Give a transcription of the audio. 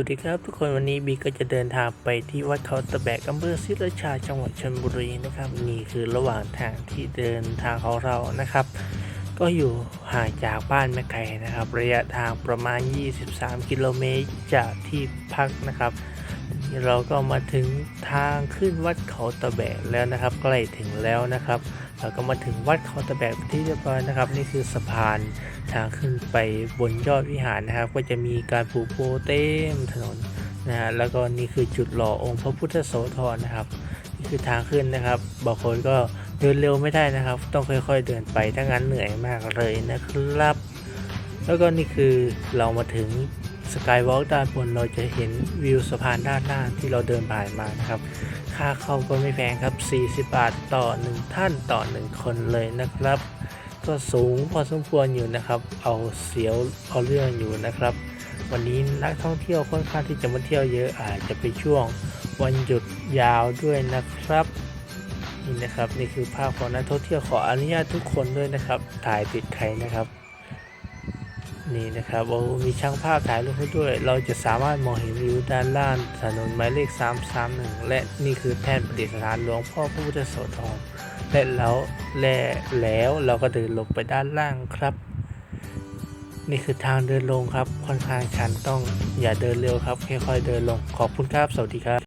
วัสดีครับทุกคนวันนี้บีก็จะเดินทางไปที่วัดเขาตะแบกอำเภอศิราชาจังหวัดชลบุรีนะครับ นี่คือระหว่างทางที่เดินทางของเรานะครับ ก็อยู่ห่างจากบ้านแม่ไก่นะครับ ระยะทางประมาณ 23 กิโลเมตรจากที่พักนะครับ เราก็มาถึงทางขึ้นวัดเขาตะแบกแล้วนะครับ ใกล้ถึงแล้วนะครับ เราก็มาถึงวัดเขาตะแบกที่เรียบร้อยนะครับ นี่คือสะพานทางขึ้นไปบนยอดวิหารนะครับ ก็จะมีการปลูกโพเต็มถนนนะฮะแล้วก็นี่คือจุดหล่อองค์พระพุทธโสธรนะครับนี่คือทางขึ้นนะครับบางคนก็เดินเร็วไม่ได้นะครับ ต้องค่อยๆเดินไปถ้างั้นเหนื่อยมากเลยนะครับ แล้วก็นี่คือเรามาถึงสกายวอล์กด้านบนเราจะเห็นวิวสะพานด้านล่าที่เราเดินผ่านมานะครับ ค่าเข้าก็ไม่แพงครับ 40 บาทต่อ 1 ท่านต่อ 1 คนเลยนะครับ ก็สูงพอสมควรอยู่นะครับ เอาเสียวเอาเรื่องอยู่นะครับ วันนี้นักท่องเที่ยวค่อนข้างที่จะมาเที่ยวเยอะอาจจะเป็นช่วงวันหยุดยาวด้วยนะครับนี่นะครับนี่คือภาพของนักท่องเที่ยวขออนุญาตทุกคนด้วยนะครับ ถ่ายติดใครนะครับ นี่นะครับโอ้มีช่างภาพถ่ายรูปให้ด้วย เราจะสามารถมองเห็นวิวด้านล่างถนนหมายเลข 331 และนี่คือแท่นประดิษฐานหลวงพ่อพระพุทธโสธรและแล้วและแล้วเราก็เดินลงไปด้านล่างครับ นี่คือทางเดินลงครับค่อนข้างชันต้องอย่าเดินเร็วครับค่อยๆเดินลงขอบคุณครับสวัสดีครับ